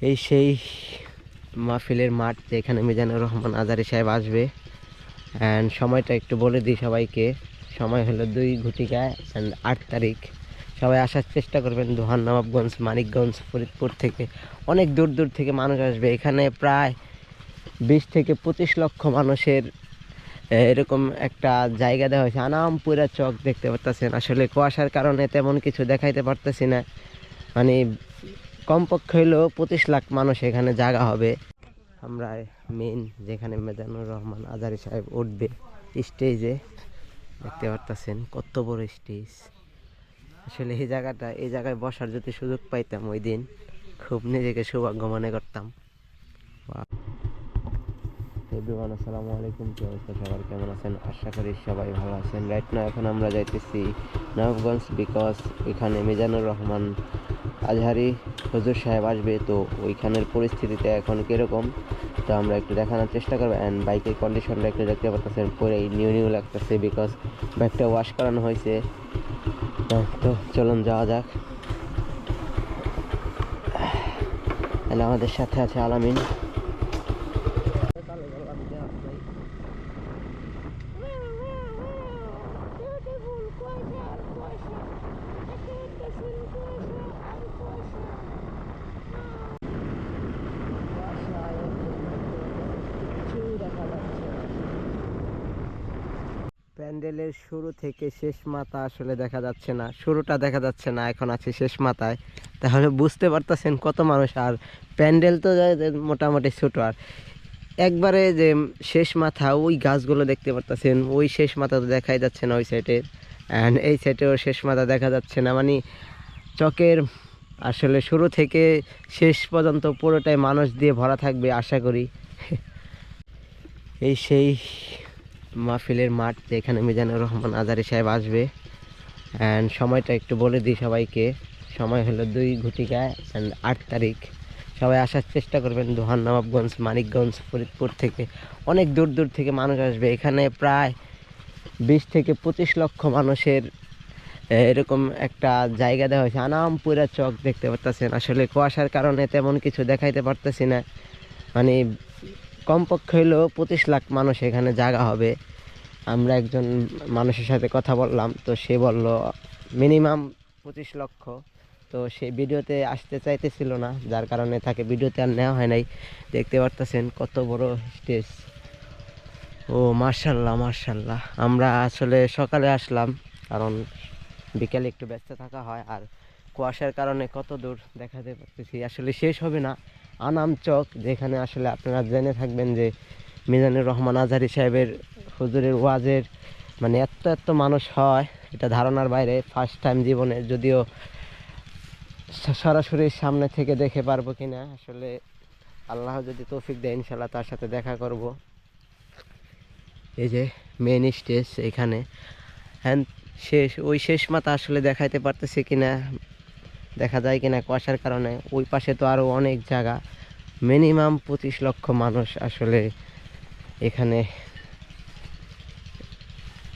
এই সেই মাহফিলের মাঠ যেখানে মিজানুর রহমান আজারি সাহেব আসবে। অ্যান্ড সময়টা একটু বলে দিই সবাইকে। সময় হলো দুই ঘটিকা অ্যান্ড আট তারিখ। সবাই আসার চেষ্টা করবেন দোহান নবাবগঞ্জ, মানিকগঞ্জ, ফরিদপুর থেকে। অনেক দূর দূর থেকে মানুষ আসবে। এখানে প্রায় বিশ থেকে পঁচিশ লক্ষ মানুষের এরকম একটা জায়গা দেওয়া হয়েছে। আনাম পুরা চক দেখতে পারতেছেন। আসলে কুয়াশার কারণে তেমন কিছু দেখাইতে পারতেছি না। মানে কমপক্ষে হইলেও পঁচিশ লাখ মানুষ এখানে জায়গা হবে। আমরা মেন যেখানে মেজানুর রহমান আজারি সাহেব উঠবে স্টেজে দেখতে পারতেছেন কত বড় স্টেজ আসলে এই জায়গাটা, এই জায়গায় বসার যদি সুযোগ পাইতাম ওই দিন, খুব নিজেকে সৌভাগ্য মনে করতাম। আসসালামু আলাইকুম, কি অবস্থা সবার? কেমন আছেন? আশা করি সবাই ভালো আছেন। রাইট না এখন আমরা যাইতেছি নবাবগঞ্জ বিকজ এখানে মিজানুর রহমান আজহারি হজুর সাহেব আসবে তো ওইখানের পরিস্থিতিতে এখন কীরকম? তো আমরা একটু দেখানোর চেষ্টা করব। অ্যান্ড বাইকের কন্ডিশনটা একটু দেখতে পারতেছেন পরে নিউ নিউ লাগতেছে বিকজ বাইকটা ওয়াশ করানো হয়েছে। হ্যাঁ, তো চলুন যাওয়া যাক। আমাদের সাথে আছে আলামিন। প্যান্ডেলের শুরু থেকে শেষ মাথা আসলে দেখা যাচ্ছে না। শুরুটা দেখা যাচ্ছে না, এখন আছে শেষ মাথায়। তাহলে বুঝতে পারতেছেন কত মানুষ, আর প্যান্ডেল তো মোটামুটি ছোটো, আর একবারে যে শেষ মাথা, ওই গাছগুলো দেখতে পারতেছেন, ওই শেষ মাথা তো দেখাই যাচ্ছে না ওই সাইডে অ্যান্ড এই সাইডেও শেষ মাথা দেখা যাচ্ছে না মানে চকের আসলে শুরু থেকে শেষ পর্যন্ত পুরোটাই মানুষ দিয়ে ভরা থাকবে, আশা করি। এই সেই মাহফিলের মাঠ যেখানে মিজানুর রহমান আজারি সাহেব আসবে। অ্যান্ড সময়টা একটু বলে দিই সবাইকে। সময় হলো দুই ঘটিকা অ্যান্ড আট তারিখ। সবাই আসার চেষ্টা করবেন দোহান নবাবগঞ্জ, মানিকগঞ্জ, ফরিদপুর থেকে। অনেক দূর দূর থেকে মানুষ আসবে। এখানে প্রায় বিশ থেকে পঁচিশ লক্ষ মানুষের এরকম একটা জায়গা দেওয়া হয়েছে। আনাম পুরা চক দেখতে পারতেছেন। আসলে কুয়াশার কারণে তেমন কিছু দেখাইতে পারতেছি না। মানে কমপক্ষে হইলেও পঁচিশ লাখ মানুষ এখানে জায়গা হবে। আমরা একজন মানুষের সাথে কথা বললাম, তো সে বলল, মিনিমাম পঁচিশ লক্ষ। তো সে ভিডিওতে আসতে চাইতেছিল না, যার কারণে তাকে ভিডিওতে আর নেওয়া হয় নাই। দেখতে পারতেছেন কত বড় স্টেজ। ও মার্শাল্লাহ মার্শাল্লাহ আমরা আসলে সকালে আসলাম, কারণ বিকেলে একটু ব্যস্ত থাকা হয়, আর কুয়াশার কারণে কত দূর দেখাতে পারতেছি। আসলে শেষ হবে না আনাম চক, যেখানে আসলে আপনারা জেনে থাকবেন যে মিজানুর রহমান আজহারি সাহেবের হুজুরের ওয়াজের মানে এত এত মানুষ হয়, এটা ধারণার বাইরে ফার্স্ট টাইম জীবনে যদিও সরাসরি সামনে থেকে দেখে পারব কিনা, আসলে আল্লাহ যদি তৌফিক দেয় ইনশাল্লাহ তার সাথে দেখা করব। এই যে মেন স্টেজ এখানে। হ্যাঁ শেষ, ওই শেষ মাথা আসলে দেখাইতে পারতেছে কিনা দেখা যায় কিনা কুয়াশার কারণে, ওই পাশে তো আরও অনেক জায়গা। মিনিমাম পঁচিশ লক্ষ মানুষ আসলে এখানে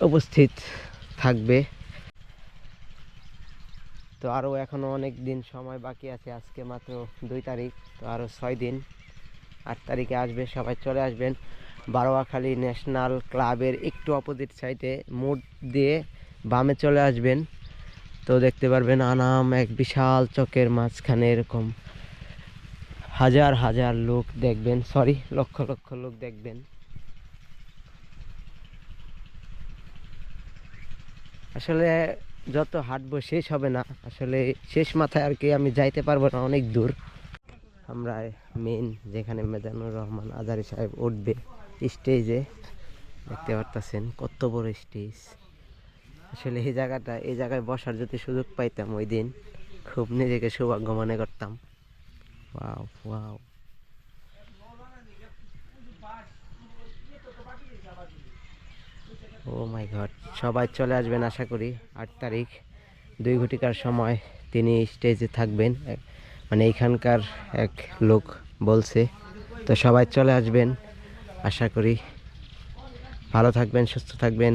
উপস্থিত থাকবে। তো আরও এখনও অনেক দিন সময় বাকি আছে, আজকে মাত্র দুই তারিখ, তো আরও ছয় দিন। আট তারিখে আসবে, সবাই চলে আসবেন। বারোয়াখালী ন্যাশনাল ক্লাবের একটু অপোজিট সাইডে মোড় দিয়ে বামে চলে আসবেন। তো দেখতে পারবেন আনাম এক বিশাল চকের মাঝখানে এরকম। হাজার হাজার লোক দেখবেন সরি লক্ষ লক্ষ লোক দেখবেন। আসলে যত হাঁটবো শেষ হবে না, আসলে শেষ মাথায় আর কি আমি যাইতে পারব না, অনেক দূর। আমরা মেন যেখানে মেজানুর রহমান আজারি সাহেব উঠবে স্টেজে দেখতে পারতেছেন কত বড় স্টেজ আসলে এই জায়গাটা এই জায়গায় বসার যদি সুযোগ পাইতাম ওই দিন খুব নিজেকে সৌভাগ্য মনে করতাম। Wow wow. O my god সবাই চলে আসবেন আশা করি। আট তারিখ দুই ঘটিকার সময় তিনি স্টেজে থাকবেন। মানে এখানকার এক লোক বলছে তো সবাই চলে আসবেন আশা করি। ভালো থাকবেন সুস্থ থাকবেন।